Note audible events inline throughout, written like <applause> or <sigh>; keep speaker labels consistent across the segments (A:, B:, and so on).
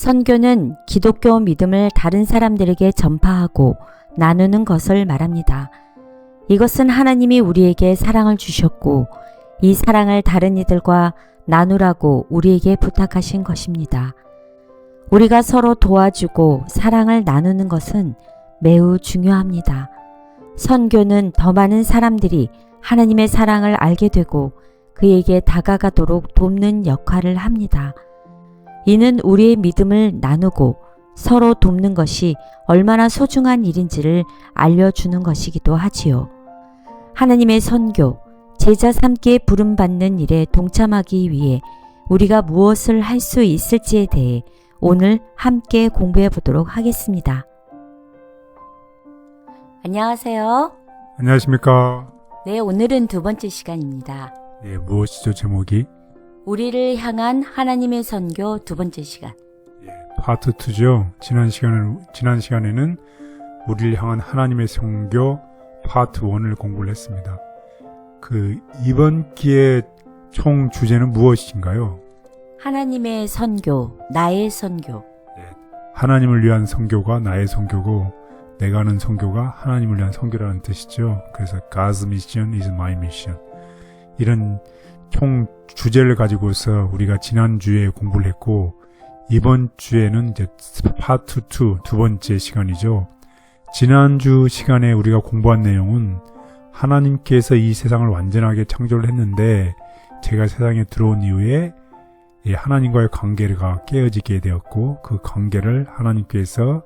A: 선교는 기독교 믿음을 다른 사람들에게 전파하고 나누는 것을 말합니다. 이것은 하나님이 우리에게 사랑을 주셨고 이 사랑을 다른 이들과 나누라고 우리에게 부탁하신 것입니다. 우리가 서로 도와주고 사랑을 나누는 것은 매우 중요합니다. 선교는 더 많은 사람들이 하나님의 사랑을 알게 되고 그에게 다가가도록 돕는 역할을 합니다. 이는 우리의 믿음을 나누고 서로 돕는 것이 얼마나 소중한 일인지를 알려주는 것이기도 하지요. 하나님의 선교, 제자 삼기에 부름받는 일에 동참하기 위해 우리가 무엇을 할 수 있을지에 대해 오늘 함께 공부해 보도록 하겠습니다. 안녕하세요.
B: 안녕하십니까.
A: 네, 오늘은 두 번째 시간입니다.
B: 예, 무엇이죠, 제목이?
A: 우리를 향한 하나님의 선교 두 번째 시간.
B: 예, 파트 2죠. 지난 시간에, 지난 시간에는 우리를 향한 하나님의 성교 파트 1을 공부를 했습니다. 그, 이번 기회 총 주제는 무엇인가요?
A: 하나님의 선교, 나의 선교.
B: 하나님을 위한 성교가 나의 성교고, 내가 하는 성교가 하나님을 위한 성교라는 뜻이죠. 그래서 God's mission is my mission. 이런 총 주제를 가지고서 우리가 지난주에 공부를 했고, 이번 주에는 이제 파트 2, 두 번째 시간이죠. 지난주 시간에 우리가 공부한 내용은 하나님께서 이 세상을 완전하게 창조를 했는데, 제가 세상에 들어온 이후에 이 하나님과의 관계가 깨어지게 되었고, 그 관계를 하나님께서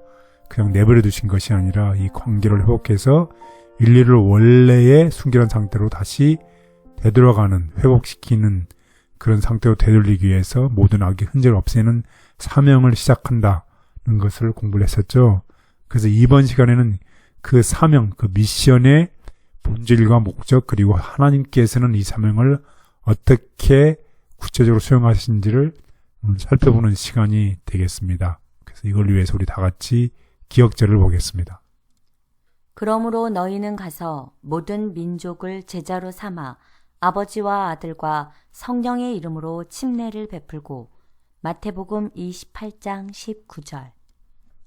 B: 그냥 내버려 두신 것이 아니라 이 관계를 회복해서 인류를 원래의 순결한 상태로 다시 되돌아가는 회복시키는 그런 상태로 되돌리기 위해서 모든 악의 흔적을 없애는 사명을 시작한다는 것을 공부를 했었죠. 그래서 이번 시간에는 그 사명, 그 미션의 본질과 목적 그리고 하나님께서는 이 사명을 어떻게 구체적으로 수행하신지를 음, 살펴보는 시간이 되겠습니다. 그래서 이걸 위해서 우리 다 같이 기억절을 보겠습니다.
A: 그러므로 너희는 가서 모든 민족을 제자로 삼아 아버지와 아들과 성령의 이름으로 침례를 베풀고 마태복음 28장 19절.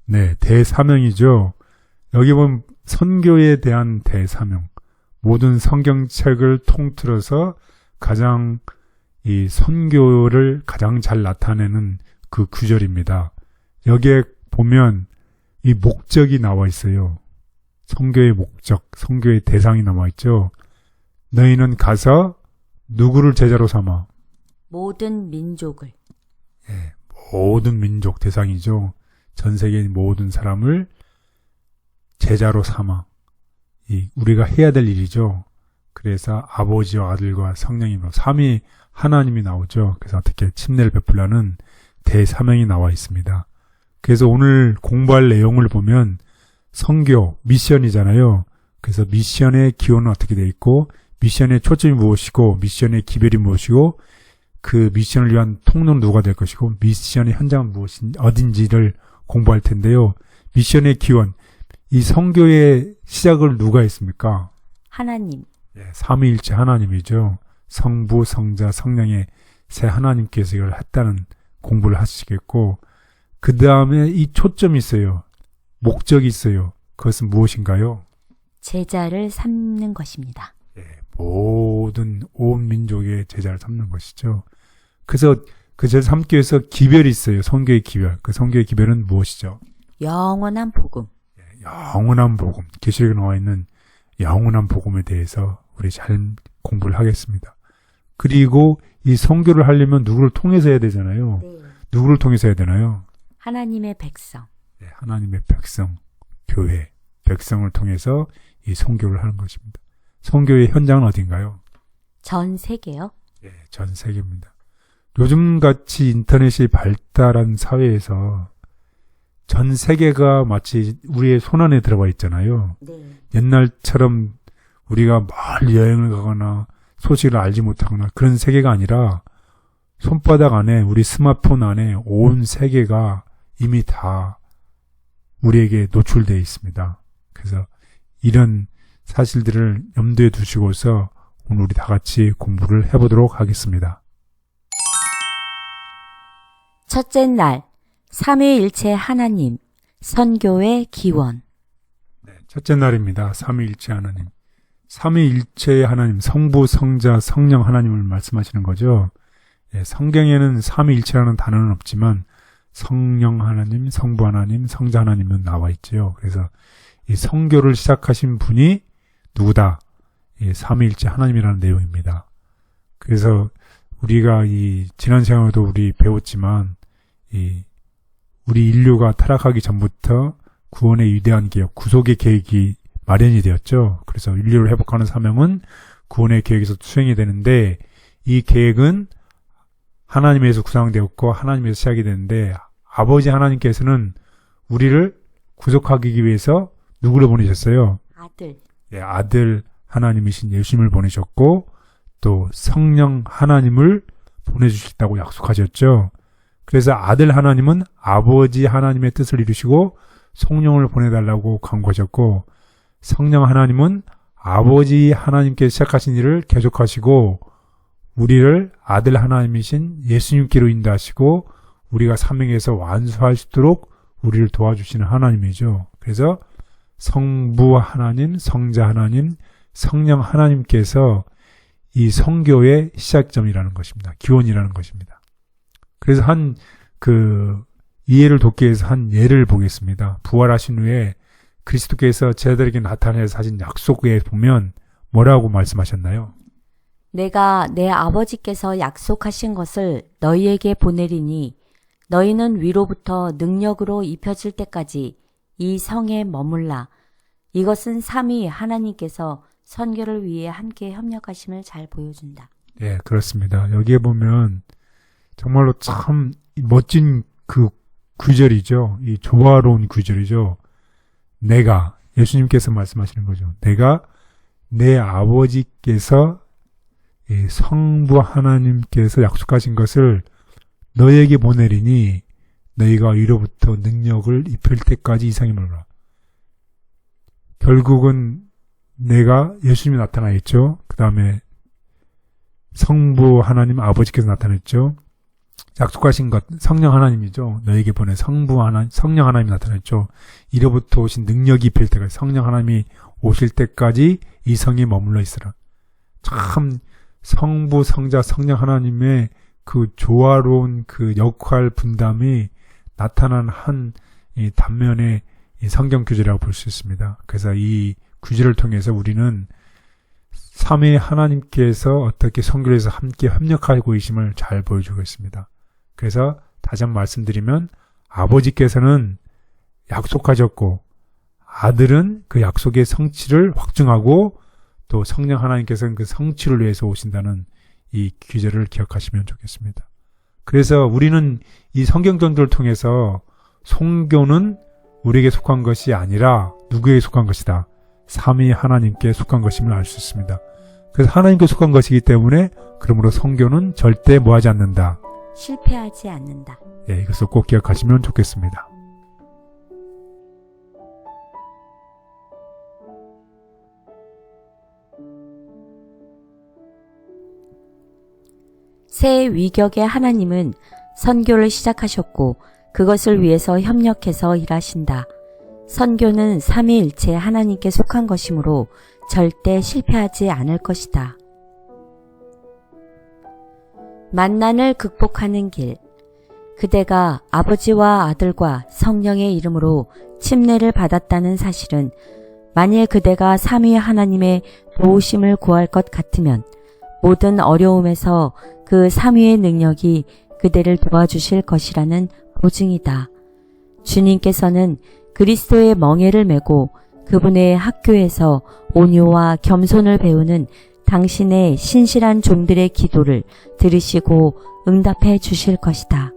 B: 네, 대사명이죠. 여기 보면 선교에 대한 대사명. 모든 성경책을 통틀어서 가장 이 선교를 가장 잘 나타내는 그 구절입니다. 여기에 보면 이 목적이 나와 있어요. 선교의 목적, 선교의 대상이 나와 있죠. 너희는 가서 누구를 제자로 삼아?
A: 모든 민족을
B: 모든 민족 대상이죠. 전 세계 모든 사람을 제자로 삼아. 이 우리가 해야 될 일이죠. 그래서 아버지와 아들과 성령이며 삼위 하나님이 나오죠. 그래서 어떻게 침례를 베풀라는 대사명이 나와 있습니다. 그래서 오늘 공부할 내용을 보면 성교, 미션이잖아요. 그래서 미션의 기호는 어떻게 돼 있고 미션의 초점이 무엇이고 미션의 기별이 무엇이고 그 미션을 위한 통로는 누가 될 것이고 미션의 현장은 무엇인 어딘지를 공부할 텐데요. 미션의 기원 이 성교의 시작을 누가 했습니까?
A: 하나님,
B: 예, 삼위일체 하나님이죠. 성부, 성자, 성령의 세 하나님께서 이걸 했다는 공부를 하시겠고 그 다음에 이 초점이 있어요. 목적이 있어요. 그것은 무엇인가요?
A: 제자를 삼는 것입니다.
B: 예, 모든 온 민족의 제자를 삼는 것이죠. 그래서 그 제자 삼기 위해서 기별이 있어요. 성교의 기별. 그 성교의 기별은 무엇이죠?
A: 영원한 복음.
B: 영원한 복음. 계시록에 나와 있는 영원한 복음에 대해서 우리 잘 공부를 하겠습니다. 그리고 이 성교를 하려면 누구를 통해서 해야 되잖아요. 누구를 통해서 해야 되나요?
A: 하나님의 백성.
B: 네, 하나님의 백성, 교회, 백성을 통해서 이 성교를 하는 것입니다. 성교의 현장은 어딘가요?
A: 전 세계요.
B: 예, 전 세계입니다. 요즘 같이 인터넷이 발달한 사회에서 전 세계가 마치 우리의 손안에 들어가 있잖아요.
A: 네.
B: 옛날처럼 우리가 멀리 여행을 가거나 소식을 알지 못하거나 그런 세계가 아니라 손바닥 안에 우리 스마트폰 안에 온 세계가 이미 다 우리에게 노출되어 있습니다. 그래서 이런 사실들을 염두에 두시고서 오늘 우리 다 같이 공부를 해보도록 하겠습니다.
A: 첫째 날, 삼위일체 하나님, 선교의 기원.
B: 네, 첫째 날입니다. 삼위일체 하나님. 삼위일체의 하나님, 성부, 성자, 성령 하나님을 말씀하시는 거죠. 예, 성경에는 삼위일체라는 단어는 없지만 성령 하나님, 성부 하나님, 성자 하나님은 나와 있죠. 그래서 이 성교를 시작하신 분이 누구다? 이 삼위일체 하나님이라는 내용입니다. 그래서 우리가 이 지난 시간에도 우리 배웠지만 이 우리 인류가 타락하기 전부터 구원의 위대한 계획, 구속의 계획이 마련이 되었죠. 그래서 인류를 회복하는 사명은 구원의 계획에서 수행이 되는데 이 계획은 하나님에서 구상되었고 하나님에서 시작이 되는데 아버지 하나님께서는 우리를 구속하기 위해서 누구를 보내셨어요?
A: 아들.
B: 예, 아들 하나님이신 예수님을 보내셨고 또 성령 하나님을 보내주시겠다고 약속하셨죠. 그래서 아들 하나님은 아버지 하나님의 뜻을 이루시고 성령을 보내달라고 강구하셨고 성령 하나님은 아버지 하나님께 시작하신 일을 계속하시고 우리를 아들 하나님이신 예수님께로 인도하시고 우리가 사명에서 완수할 수 있도록 우리를 도와주시는 하나님이죠. 그래서 성부 하나님, 성자 하나님, 성령 하나님께서 이 성교의 시작점이라는 것입니다. 기원이라는 것입니다. 그래서 한 그 이해를 돕기 위해서 한 예를 보겠습니다. 부활하신 후에 그리스도께서 제자들에게 나타내서 하신 약속에 보면 뭐라고 말씀하셨나요?
A: 내가 내 아버지께서 약속하신 것을 너희에게 보내리니 너희는 위로부터 능력으로 입혀질 때까지 이 성에 머물라. 이것은 삼위 하나님께서 선교를 위해 함께 협력하심을 잘 보여준다.
B: 예, 그렇습니다. 여기에 보면 정말로 참 멋진 그 구절이죠. 이 조화로운 구절이죠. 내가 예수님께서 말씀하시는 거죠. 내가 내 아버지께서 이 성부 하나님께서 약속하신 것을 너에게 보내리니 너희가 위로부터 능력을 입힐 때까지 이상이 몰라. 결국은 내가 예수님이 나타나 있죠. 그 다음에 성부 하나님 아버지께서 나타났죠. 약속하신 것 성령 하나님이죠. 너에게 보낸 성부 하나 성령 하나님이 나타났죠. 이로부터 오신 능력이 필 때까지 성령 하나님이 오실 때까지 이 성에 머물러 있으라. 참 성부 성자 성령 하나님의 그 조화로운 그 역할 분담이 나타난 한 이 단면의 이 성경 규제라고 볼 수 있습니다. 그래서 이 규제를 통해서 우리는 삼위 하나님께서 어떻게 성교에서 함께 협력하고 계심을 잘 보여주고 있습니다. 그래서 다시 한번 말씀드리면 아버지께서는 약속하셨고 아들은 그 약속의 성취를 확증하고 또 성령 하나님께서는 그 성취를 위해서 오신다는 이 규제를 기억하시면 좋겠습니다. 그래서 우리는 이 성경 정도를 통해서 성교는 우리에게 속한 것이 아니라 누구에게 속한 것이다. 삼위 하나님께 속한 것임을 알 수 있습니다. 그래서 하나님께 속한 것이기 때문에 그러므로 성교는 절대 뭐하지 않는다.
A: 실패하지 않는다.
B: 예, 이것을 꼭 기억하시면 좋겠습니다.
A: 새 위격의 하나님은 선교를 시작하셨고 그것을 위해서 협력해서 일하신다. 선교는 삼위일체 하나님께 속한 것이므로 절대 실패하지 않을 것이다. 만난을 극복하는 길. 그대가 아버지와 아들과 성령의 이름으로 침례를 받았다는 사실은 만일 그대가 삼위 하나님의 도우심을 구할 것 같으면 모든 어려움에서 그 삼위의 능력이 그대를 도와주실 것이라는 보증이다. 주님께서는 그리스도의 멍에를 메고 그분의 학교에서 온유와 겸손을 배우는 당신의 신실한 종들의 기도를 들으시고 응답해 주실 것이다.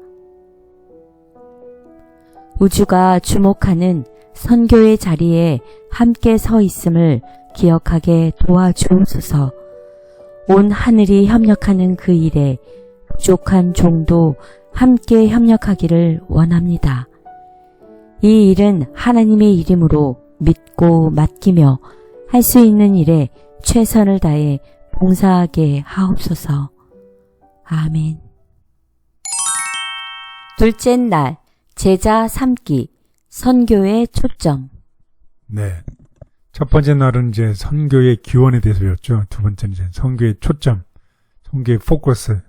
A: 우주가 주목하는 선교의 자리에 함께 서 있음을 기억하게 도와주옵소서. 온 하늘이 협력하는 그 일에 부족한 종도 함께 협력하기를 원합니다. 이 일은 하나님의 이름으로 믿고 맡기며 할 수 있는 일에 최선을 다해 봉사하게 하옵소서. 아멘. 둘째 날, 제자 삼기, 선교의 초점.
B: 네. 첫 번째 날은 이제 선교의 기원에 대해서 배웠죠. 두 번째는 이제 선교의 초점, 선교의 포커스.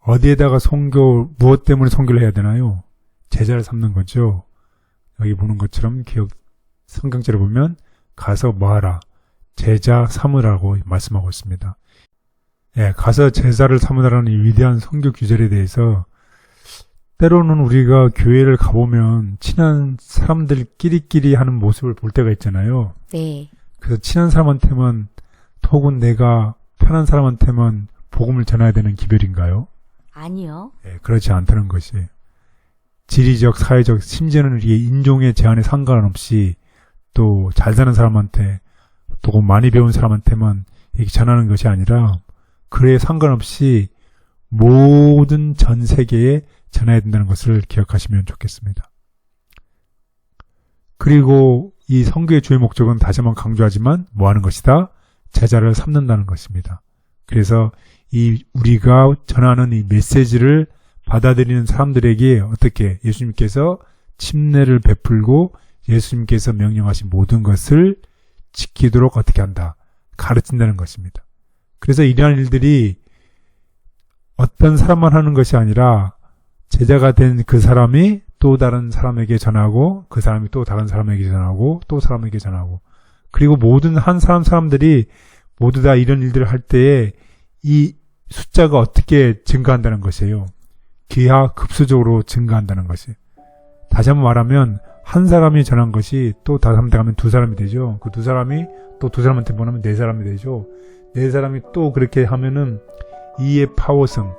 B: 어디에다가 선교, 무엇 때문에 선교를 해야 되나요? 제자를 삼는 거죠. 여기 보는 것처럼 기억, 성경제를 보면 가서 뭐하라. 제자 삼으라고 말씀하고 있습니다. 예, 가서 제자를 삼으라는 이 위대한 선교 규절에 대해서 때로는 우리가 교회를 가보면 친한 사람들끼리끼리 하는 모습을 볼 때가 있잖아요.
A: 네.
B: 그래서 친한 사람한테만 혹은 내가 편한 사람한테만 복음을 전해야 되는 기별인가요?
A: 아니요.
B: 예, 그렇지 않다는 것이 지리적, 사회적, 심지어는 이게 인종의 제한에 상관없이 또 잘 사는 사람한테 또 많이 배운 사람한테만 이렇게 전하는 것이 아니라 그에 상관없이 모든 전 세계에 전해야 된다는 것을 기억하시면 좋겠습니다. 그리고 이 성교의 주의 목적은 다시 한번 강조하지만 뭐 하는 것이다? 제자를 삼는다는 것입니다. 그래서 이 우리가 전하는 이 메시지를 받아들이는 사람들에게 어떻게 예수님께서 침례를 베풀고 예수님께서 명령하신 모든 것을 지키도록 어떻게 한다? 가르친다는 것입니다. 그래서 이러한 일들이 어떤 사람만 하는 것이 아니라 제자가 된 그 사람이 또 다른 사람에게 전하고 그 사람이 또 다른 사람에게 전하고 또 사람에게 전하고 그리고 모든 한 사람 사람들이 모두 다 이런 일들을 할 때에 이 숫자가 어떻게 증가한다는 것이에요. 기하 급수적으로 증가한다는 것이. 다시 한번 말하면 한 사람이 전한 것이 또 다른 사람한테 가면 두 사람이 되죠. 그 두 사람이 또 두 사람한테 보내면 네 사람이 되죠. 네 사람이 또 그렇게 하면은 이의 파워성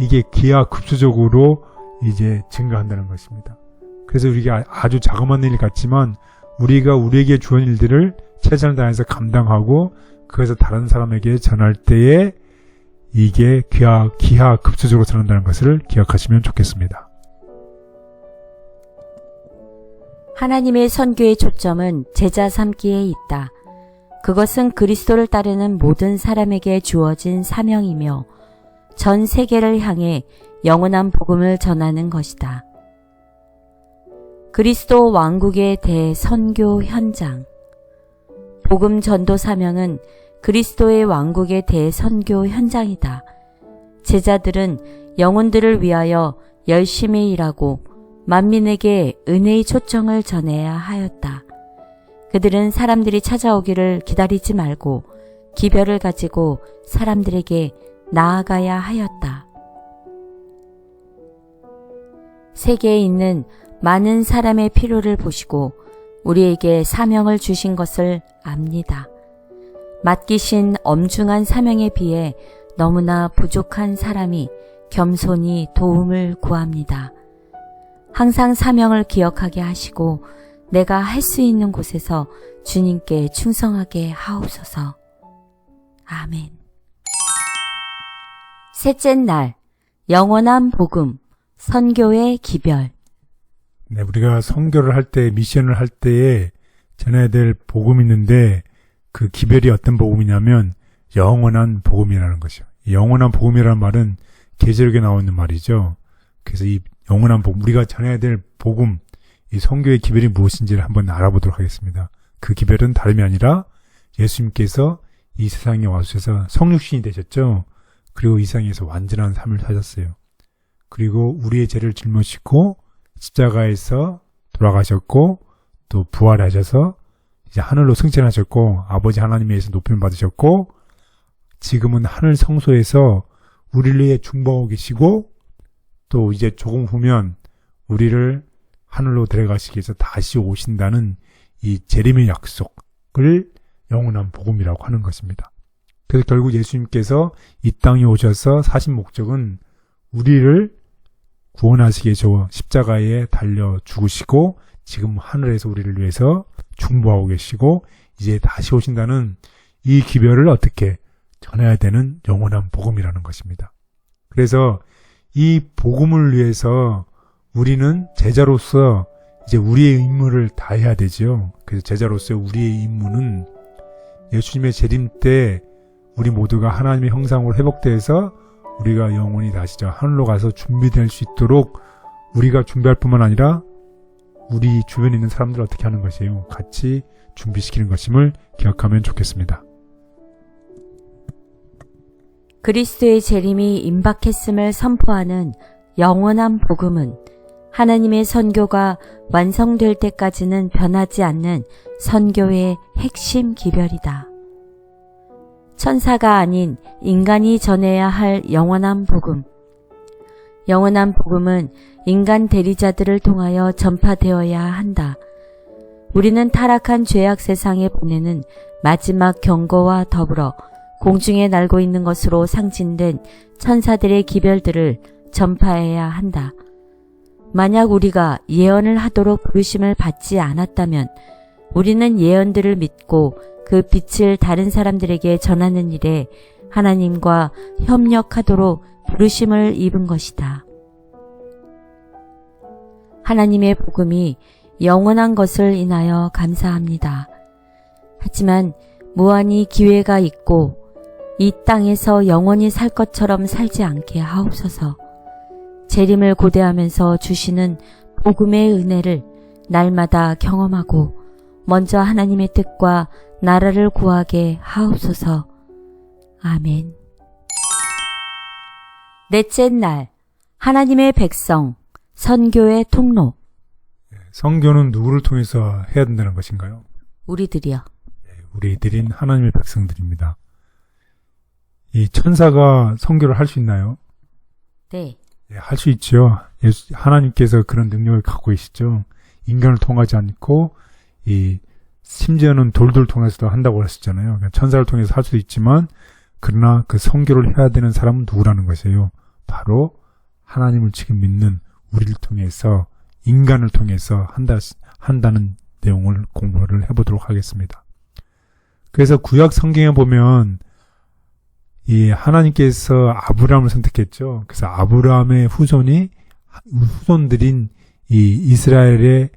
B: 이게 기하 급수적으로 이제 증가한다는 것입니다. 그래서 우리가 아주 자그마한 일 같지만 우리가 우리에게 주은 일들을 최선을 다해서 감당하고 그래서 다른 사람에게 전할 때에 이게 기하, 기하 급수적으로 전한다는 것을 기억하시면 좋겠습니다.
A: 하나님의 선교의 초점은 제자 삼기에 있다. 그것은 그리스도를 따르는 모든 사람에게 주어진 사명이며 전 세계를 향해 영원한 복음을 전하는 것이다. 그리스도 왕국의 대선교 현장. 복음 전도 사명은 그리스도의 왕국의 대선교 현장이다. 제자들은 영혼들을 위하여 열심히 일하고 만민에게 은혜의 초청을 전해야 하였다. 그들은 사람들이 찾아오기를 기다리지 말고 기별을 가지고 사람들에게 나아가야 하였다. 세계에 있는 많은 사람의 필요를 보시고 우리에게 사명을 주신 것을 압니다. 맡기신 엄중한 사명에 비해 너무나 부족한 사람이 겸손히 도움을 구합니다. 항상 사명을 기억하게 하시고 내가 할 수 있는 곳에서 주님께 충성하게 하옵소서. 아멘. 셋째 날, 영원한 복음, 선교의 기별.
B: 네, 우리가 선교를 할 때, 미션을 할 때에 전해야 될 복음이 있는데 그 기별이 어떤 복음이냐면 영원한 복음이라는 것이요. 영원한 복음이라는 말은 계절에 나오는 말이죠. 그래서 이 영원한 복음, 우리가 전해야 될 복음, 이 성교의 기별이 무엇인지를 한번 알아보도록 하겠습니다. 그 기별은 다름이 아니라 예수님께서 이 세상에 와주셔서 성육신이 되셨죠. 그리고 이 세상에서 완전한 삶을 사셨어요. 그리고 우리의 죄를 짊어지고 십자가에서 돌아가셨고 또 부활하셔서 이제 하늘로 승천하셨고 아버지 하나님에서 높임을 받으셨고 지금은 하늘 성소에서 우리를 위해 중보하고 계시고 또 이제 조금 후면 우리를 하늘로 데려가시기 위해서 다시 오신다는 이 재림의 약속을 영원한 복음이라고 하는 것입니다. 그래서 결국 예수님께서 이 땅에 오셔서 사신 목적은 우리를 구원하시기 위해서 십자가에 달려 죽으시고 지금 하늘에서 우리를 위해서 중보하고 계시고 이제 다시 오신다는 이 기별을 어떻게 전해야 되는 영원한 복음이라는 것입니다. 그래서 이 복음을 위해서 우리는 제자로서 이제 우리의 임무를 다해야 되지요. 그래서 제자로서 우리의 임무는 예수님의 재림 때 우리 모두가 하나님의 형상으로 회복돼서 우리가 영원히 다시 저 하늘로 가서 준비될 수 있도록 우리가 준비할 뿐만 아니라 우리 주변에 있는 사람들 어떻게 하는 것이에요. 같이 준비시키는 것임을 기억하면 좋겠습니다.
A: 그리스도의 재림이 임박했음을 선포하는 영원한 복음은 하나님의 선교가 완성될 때까지는 변하지 않는 선교의 핵심 기별이다. 천사가 아닌 인간이 전해야 할 영원한 복음. 영원한 복음은 인간 대리자들을 통하여 전파되어야 한다. 우리는 타락한 죄악 세상에 보내는 마지막 경고와 더불어 공중에 날고 있는 것으로 상징된 천사들의 기별들을 전파해야 한다. 만약 우리가 예언을 하도록 부르심을 받지 않았다면 우리는 예언들을 믿고 그 빛을 다른 사람들에게 전하는 일에 하나님과 협력하도록 부르심을 입은 것이다. 하나님의 복음이 영원한 것을 인하여 감사합니다. 하지만 무한히 기회가 있고 이 땅에서 영원히 살 것처럼 살지 않게 하옵소서. 재림을 고대하면서 주시는 복음의 은혜를 날마다 경험하고 먼저 하나님의 뜻과 나라를 구하게 하옵소서. 아멘. 넷째 날 하나님의 백성 선교의 통로
B: 성교는 누구를 통해서 해야 된다는 것인가요?
A: 우리들이여
B: 우리들인 하나님의 백성들입니다. 이 천사가 성교를 할 수 있나요?
A: 네
B: 할 수 있죠. 예수, 하나님께서 그런 능력을 갖고 계시죠. 인간을 통하지 않고 이 심지어는 돌들 통해서도 한다고 하셨잖아요. 천사를 통해서 할 수도 있지만 그러나 그 성교를 해야 되는 사람은 누구라는 것이에요. 바로 하나님을 지금 믿는 우리를 통해서 인간을 통해서 한다 한다는 내용을 공부를 해보도록 하겠습니다. 그래서 구약 성경에 보면 이 하나님께서 아브라함을 선택했죠. 그래서 아브라함의 후손이 후손들인 이 이스라엘의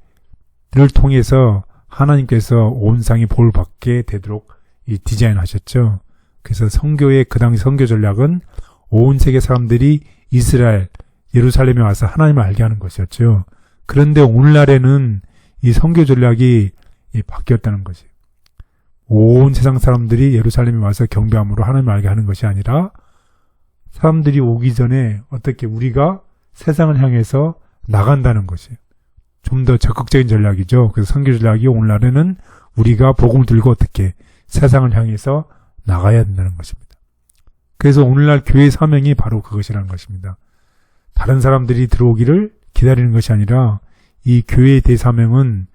B: 를 통해서 하나님께서 온 상이 복을 받게 되도록 이 디자인하셨죠. 그래서 성교의 그 당시 성교 전략은 온 세계 사람들이 이스라엘 예루살렘에 와서 하나님을 알게 하는 것이었죠. 그런데 오늘날에는 이 성교 전략이 이 바뀌었다는 것이에요. 온 세상 사람들이 예루살렘에 와서 경배함으로 하나님을 알게 하는 것이 아니라 사람들이 오기 전에 어떻게 우리가 세상을 향해서 나간다는 것이에요. 좀 더 적극적인 전략이죠. 그래서 성교 전략이 오늘날에는 우리가 복음을 들고 어떻게 세상을 향해서 나가야 된다는 것입니다. 그래서 오늘날 교회 사명이 바로 그것이라는 것입니다. 다른 사람들이 들어오기를 기다리는 것이 아니라 이 교회의 대사명은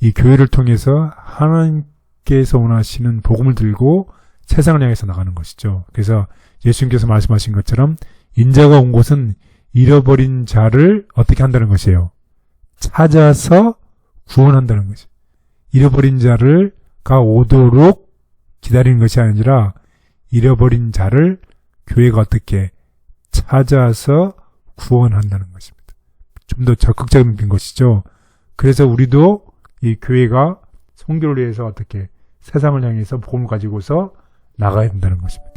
B: 이 교회를 통해서 하나님 께서 원하시는 복음을 들고 세상을 향해서 나가는 것이죠. 그래서 예수님께서 말씀하신 것처럼 인자가 온 곳은 잃어버린 자를 어떻게 한다는 것이에요. 찾아서 구원한다는 것이. 잃어버린 자를 가 오도록 기다리는 것이 아니라 잃어버린 자를 교회가 어떻게 찾아서 구원한다는 것입니다. 좀 더 적극적인 것이죠. 그래서 우리도 이 교회가 성교를 위해서 어떻게 세상을 향해서 복음을 가지고서 나가야 된다는 것입니다.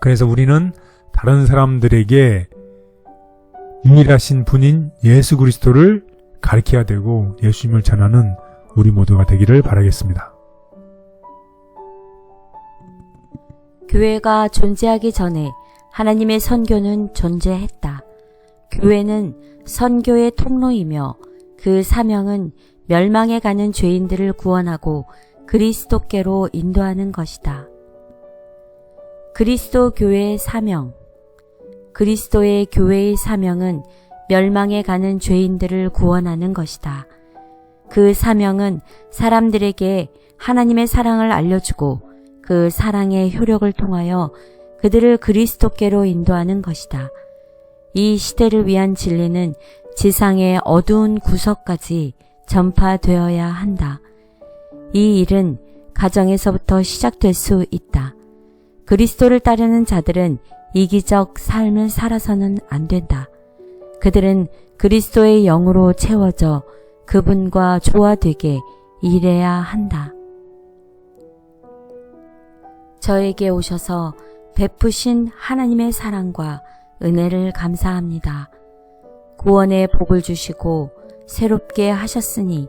B: 그래서 우리는 다른 사람들에게 유일하신 분인 예수 그리스도를 가르쳐야 되고 예수님을 전하는 우리 모두가 되기를 바라겠습니다.
A: 교회가 존재하기 전에 하나님의 선교는 존재했다. 교회는 선교의 통로이며 그 사명은 멸망에 가는 죄인들을 구원하고 그리스도께로 인도하는 것이다. 그리스도 교회의 사명 그리스도의 교회의 사명은 멸망에 가는 죄인들을 구원하는 것이다. 그 사명은 사람들에게 하나님의 사랑을 알려주고 그 사랑의 효력을 통하여 그들을 그리스도께로 인도하는 것이다. 이 시대를 위한 진리는 지상의 어두운 구석까지 전파되어야 한다. 이 일은 가정에서부터 시작될 수 있다. 그리스도를 따르는 자들은 이기적 삶을 살아서는 안 된다. 그들은 그리스도의 영으로 채워져 그분과 조화되게 일해야 한다. 저에게 오셔서 베푸신 하나님의 사랑과 은혜를 감사합니다. 구원의 복을 주시고 새롭게 하셨으니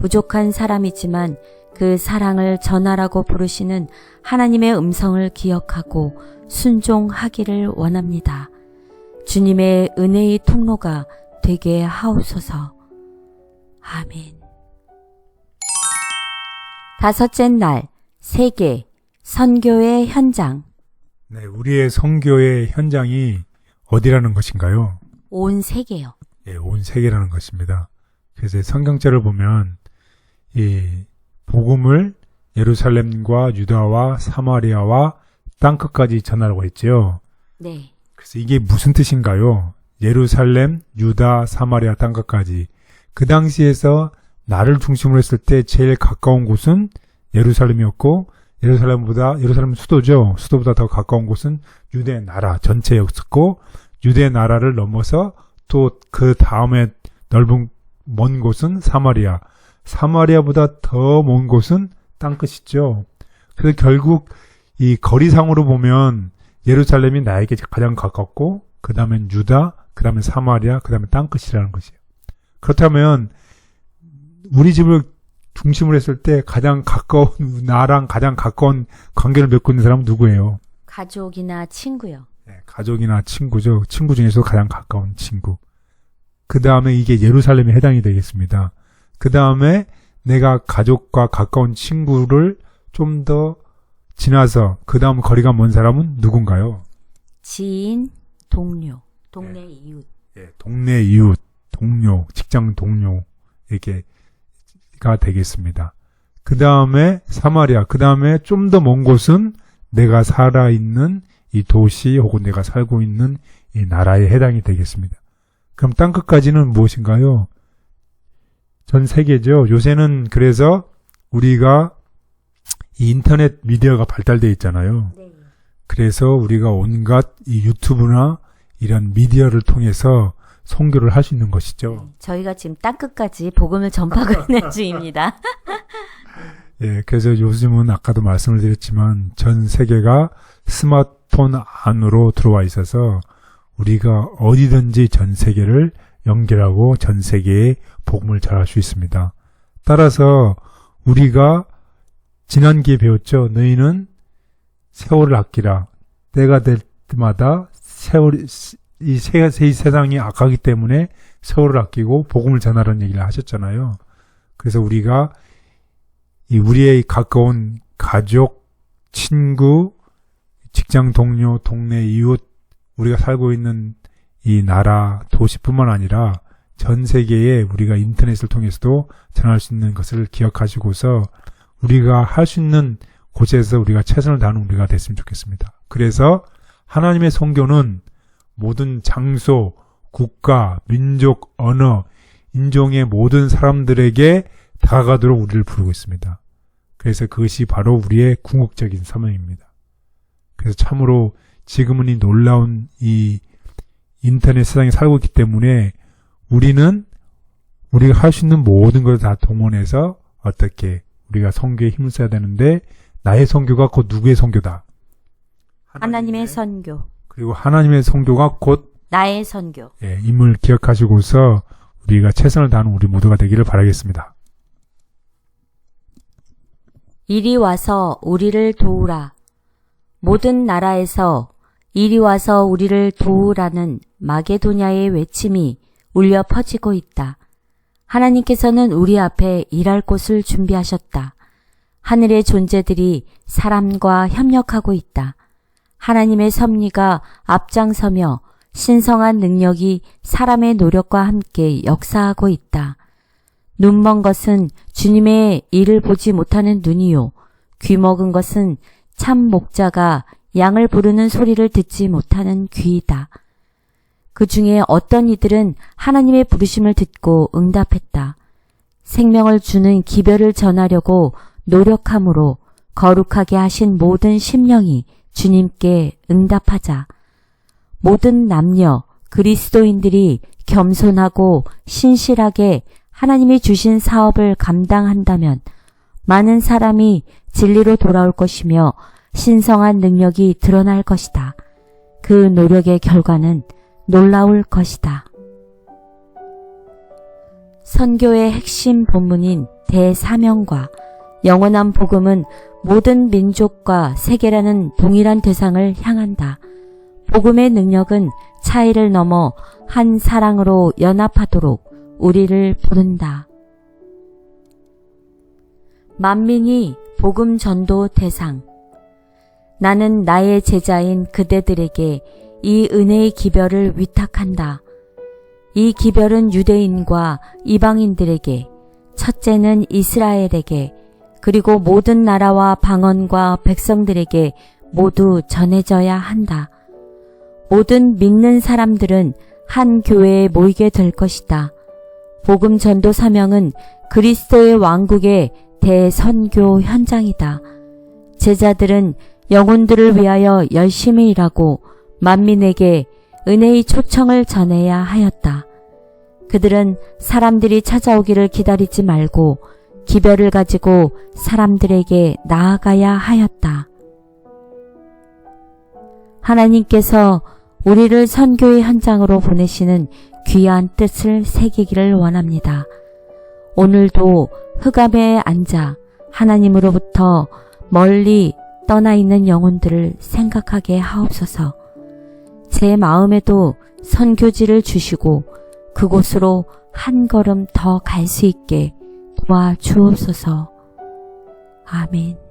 A: 부족한 사람이지만 그 사랑을 전하라고 부르시는 하나님의 음성을 기억하고 순종하기를 원합니다. 주님의 은혜의 통로가 되게 하옵소서. 아멘. 다섯째 날, 세계, 선교의 현장,
B: 네, 우리의 선교의 현장이 어디라는 것인가요?
A: 온 세계요.
B: 예, 온 세계라는 것입니다. 그래서 성경절을 보면 이 복음을 예루살렘과 유다와 사마리아와 땅 끝까지 전하라고 했지요.
A: 네.
B: 그래서 이게 무슨 뜻인가요? 예루살렘, 유다, 사마리아 땅 끝까지. 그 당시에서 나를 중심으로 했을 때 제일 가까운 곳은 예루살렘이었고 예루살렘보다 예루살렘 수도죠. 수도보다 더 가까운 곳은 유대 나라 전체였고 유대 나라를 넘어서 또 그 다음에 넓은 먼 곳은 사마리아. 사마리아보다 더 먼 곳은 땅 끝이죠. 그래서 결국 이 거리상으로 보면 예루살렘이 나에게 가장 가깝고 그 다음엔 유다, 그 다음에 사마리아, 그 다음에 땅 끝이라는 것이에요. 그렇다면 우리 집을 중심으로 했을 때 가장 가까운 <laughs> 나랑 가장 가까운 관계를 맺고 있는 사람은 누구예요?
A: 가족이나 친구요.
B: 네, 가족이나 친구죠. 친구 중에서 가장 가까운 친구. 그 다음에 이게 예루살렘에 해당이 되겠습니다. 그 다음에 내가 가족과 가까운 친구를 좀 더 지나서 그 다음 거리가 먼 사람은 누군가요?
A: 지인, 동료, 동네 이웃.
B: 예, 동네 이웃, 동료, 직장 동료 이렇게가 되겠습니다. 그 다음에 사마리아, 그 다음에 좀 더 먼 곳은 내가 살아 있는 이 도시 혹은 내가 살고 있는 이 나라에 해당이 되겠습니다. 그럼 땅 끝까지는 무엇인가요? 전 세계죠. 요새는 그래서 우리가 이 인터넷 미디어가 발달되어 있잖아요.
A: 네.
B: 그래서 우리가 온갖 이 유튜브나 이런 미디어를 통해서 선교를 할 수 있는 것이죠.
A: 저희가 지금 땅 끝까지 복음을 전파하고 있는 중입니다.
B: 예, 그래서 요즘은 아까도 말씀을 드렸지만 전 세계가 스마트폰 안으로 들어와 있어서 우리가 어디든지 전 세계를 연결하고 전 세계에 복음을 전할 수 있습니다. 따라서 우리가 지난 기에 배웠죠. 너희는 세월을 아끼라. 때가 될 때마다 세월이 이 세, 세- 세상이 악하기 때문에 세월을 아끼고 복음을 전하라는 얘기를 하셨잖아요. 그래서 우리가 이 우리의 가까운 가족, 친구, 직장 동료, 동네 이웃, 우리가 살고 있는 이 나라, 도시뿐만 아니라 전 세계에 우리가 인터넷을 통해서도 전할 수 있는 것을 기억하시고서 우리가 할 수 있는 곳에서 우리가 최선을 다하는 우리가 됐으면 좋겠습니다. 그래서 하나님의 성교는 모든 장소, 국가, 민족, 언어, 인종의 모든 사람들에게 다가가도록 우리를 부르고 있습니다. 그래서 그것이 바로 우리의 궁극적인 사명입니다. 그래서 참으로 지금은 이 놀라운 이 인터넷 세상에 살고 있기 때문에 우리는 우리가 할 수 있는 모든 걸 다 동원해서 어떻게 우리가 성교에 힘을 써야 되는데 나의 성교가 곧 누구의 성교다.
A: 하나님의 선교,
B: 그리고 하나님의 성교가 곧
A: 나의 선교.
B: 예, 임을 기억하시고서 우리가 최선을 다하는 우리 모두가 되기를 바라겠습니다.
A: 이리 와서 우리를 도우라. 모든 나라에서 이리 와서 우리를 도우라는 마게도냐의 외침이 울려 퍼지고 있다. 하나님께서는 우리 앞에 일할 곳을 준비하셨다. 하늘의 존재들이 사람과 협력하고 있다. 하나님의 섭리가 앞장서며 신성한 능력이 사람의 노력과 함께 역사하고 있다. 눈먼 것은 주님의 일을 보지 못하는 눈이요. 귀 먹은 것은 참 목자가 양을 부르는 소리를 듣지 못하는 귀이다. 그 중에 어떤 이들은 하나님의 부르심을 듣고 응답했다. 생명을 주는 기별을 전하려고 노력함으로 거룩하게 하신 모든 심령이 주님께 응답하자. 모든 남녀, 그리스도인들이 겸손하고 신실하게 하나님이 주신 사업을 감당한다면 많은 사람이 진리로 돌아올 것이며 신성한 능력이 드러날 것이다. 그 노력의 결과는 놀라울 것이다. 선교의 핵심 본문인 대사명과 영원한 복음은 모든 민족과 세계라는 동일한 대상을 향한다. 복음의 능력은 차이를 넘어 한 사랑으로 연합하도록 우리를 부른다. 만민이 복음 전도 대상. 나는 나의 제자인 그대들에게 이 은혜의 기별을 위탁한다. 이 기별은 유대인과 이방인들에게, 첫째는 이스라엘에게, 그리고 모든 나라와 방언과 백성들에게 모두 전해져야 한다. 모든 믿는 사람들은 한 교회에 모이게 될 것이다. 복음 전도 사명은 그리스도의 왕국의 대선교 현장이다. 제자들은 영혼들을 위하여 열심히 일하고 만민에게 은혜의 초청을 전해야 하였다. 그들은 사람들이 찾아오기를 기다리지 말고 기별을 가지고 사람들에게 나아가야 하였다. 하나님께서 우리를 선교의 현장으로 보내시는 귀한 뜻을 새기기를 원합니다. 오늘도 흑암에 앉아 하나님으로부터 멀리 떠나 있는 영혼들을 생각하게 하옵소서. 제 마음에도 선교지를 주시고 그곳으로 한 걸음 더 갈 수 있게 도와주옵소서. 아멘.